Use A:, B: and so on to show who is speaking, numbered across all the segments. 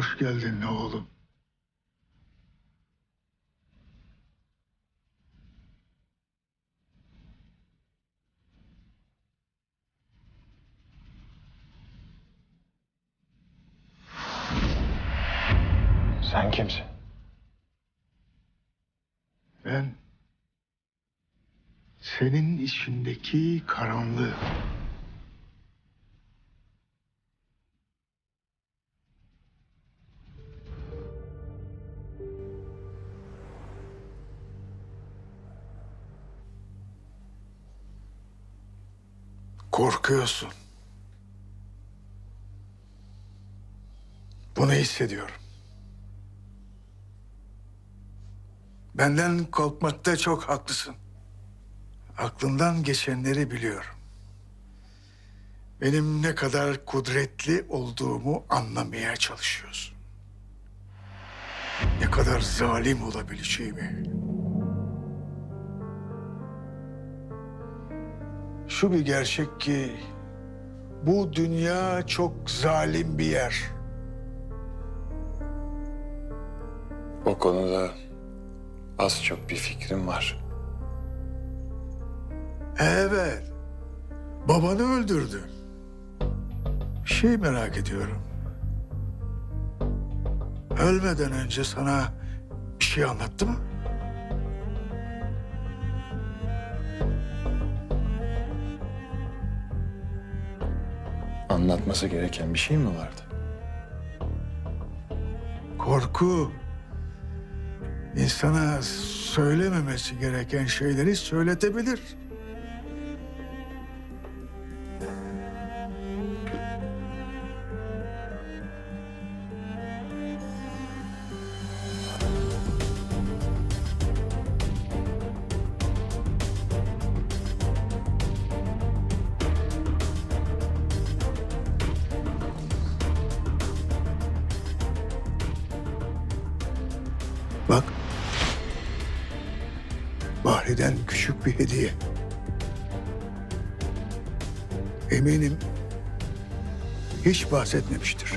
A: Hoş geldin oğlum.
B: Sen kimsin?
A: Ben senin içindeki karanlığı. Korkuyorsun. Bunu hissediyorum. Benden korkmakta çok haklısın. Aklından geçenleri biliyorum. Benim ne kadar kudretli olduğumu anlamaya çalışıyorsun. Ne kadar zalim olabileceğimi. Şu bir gerçek ki bu dünya çok zalim bir yer.
B: O konuda az çok bir fikrim var.
A: Evet. Babanı öldürdü. Bir şey merak ediyorum. Ölmeden önce sana bir şey anlattı mı?
B: Anlatması gereken bir şey mi vardı?
A: Korku insana söylememesi gereken şeyleri söyletebilir. Bahri'den küçük bir hediye. Eminim hiç bahsetmemiştir.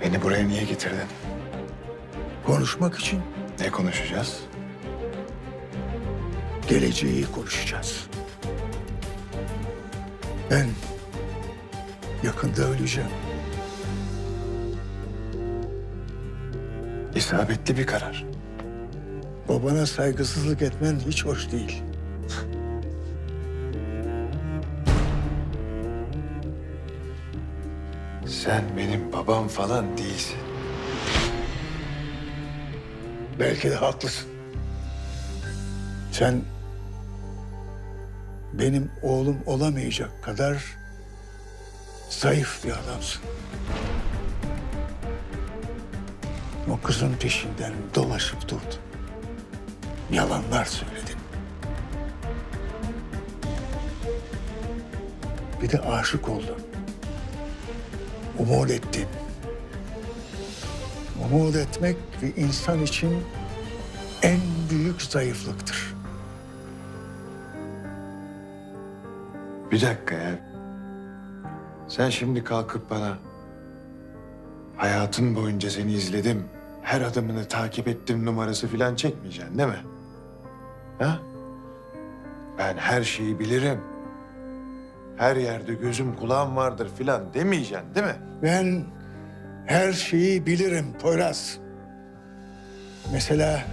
B: Beni buraya niye getirdin?
A: Konuşmak için
B: Ne konuşacağız?
A: Geleceği konuşacağız. Ben yakında öleceğim.
B: İsabetli bir karar.
A: Babana saygısızlık etmen hiç hoş değil.
B: Sen benim babam falan değilsin.
A: Belki de haklısın. Sen benim oğlum olamayacak kadar zayıf bir adamsın. O kızın peşinden dolaşıp durdun. Yalanlar söyledin. Bir de aşık oldun. Umut ettin. Umut etmek bir insan için en büyük zayıflıktır.
B: Bir dakika ya. Sen şimdi kalkıp bana hayatın boyunca seni izledim, her adımını takip ettim numarası filan çekmeyeceksin değil mi? Ha? Ben her şeyi bilirim. Her yerde gözüm kulağım vardır filan demeyeceksin değil mi?
A: Ben her şeyi bilirim Poyraz. Mesela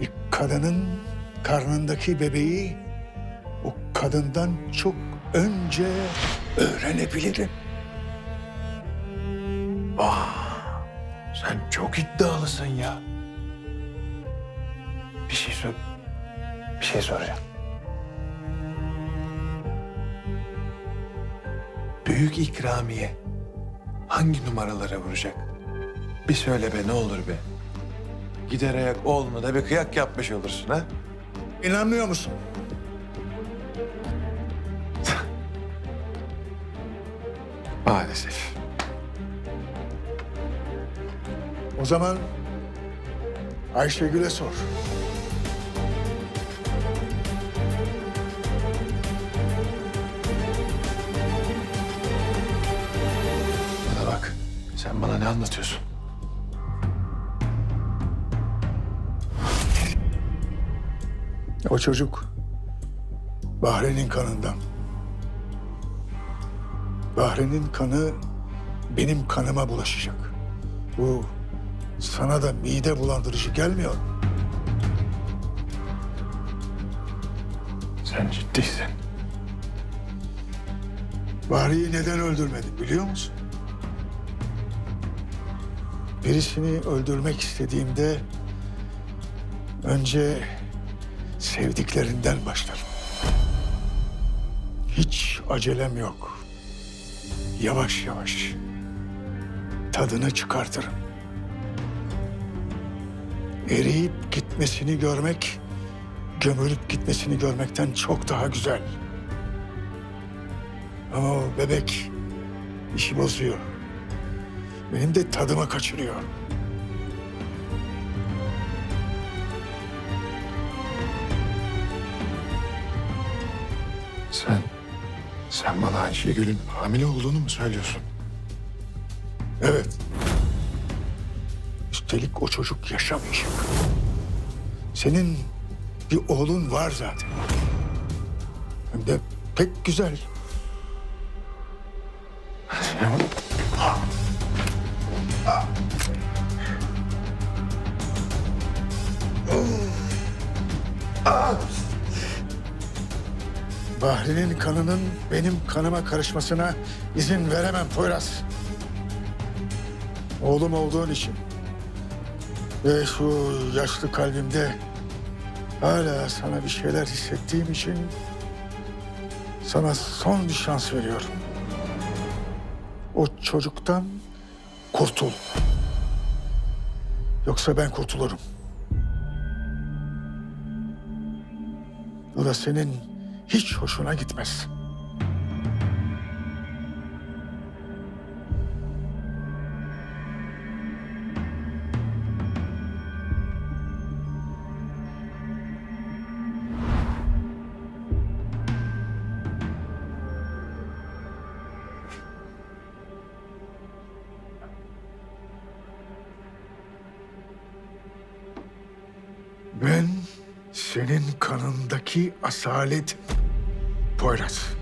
A: bir kadının karnındaki bebeği kadından çok önce öğrenebilirim.
B: Sen çok iddialısın ya. Bir şey sor. Bir şey soracağım. Büyük ikramiye hangi numaralara vuracak? Bir söyle be ne olur be. Gider ayak oğluna da bir kıyak yapmış olursun ha?
A: İnanmıyor musun?
B: Maalesef.
A: O zaman Ayşegül'e sor.
B: Bana bak. Sen bana ne anlatıyorsun?
A: O çocuk Bahre'nin kanından. Bahre'nin kanı benim kanıma bulaşacak. Bu sana da mide bulandırıcı gelmiyor. mu?
B: Sen ciddisin.
A: Bahri'yi neden öldürmedin biliyor musun? Birisini öldürmek istediğimde önce sevdiklerinden başlarım. Hiç acelem yok. Yavaş yavaş tadını çıkartırım. Eriyip gitmesini görmek, gömülüp gitmesini görmekten çok daha güzel. Ama o bebek işi bozuyor. Benim de tadıma kaçırıyor.
B: Sen, sen bana Ayşegül'ün hamile olduğunu mu söylüyorsun?
A: Evet. Üstelik o çocuk yaşamayacak. Senin bir oğlun var zaten. Hem de pek güzel.
B: Ya,
A: Bahri'nin kanının benim kanıma karışmasına izin veremem Poyraz. Oğlum olduğun için. Ve şu yaşlı kalbimde hala sana bir şeyler hissettiğim için sana son bir şans veriyorum. O çocuktan kurtul. Yoksa ben kurtulurum. Bu da senin hiç hoşuna gitmez. Ben senin kanındaki asalet Poyraz.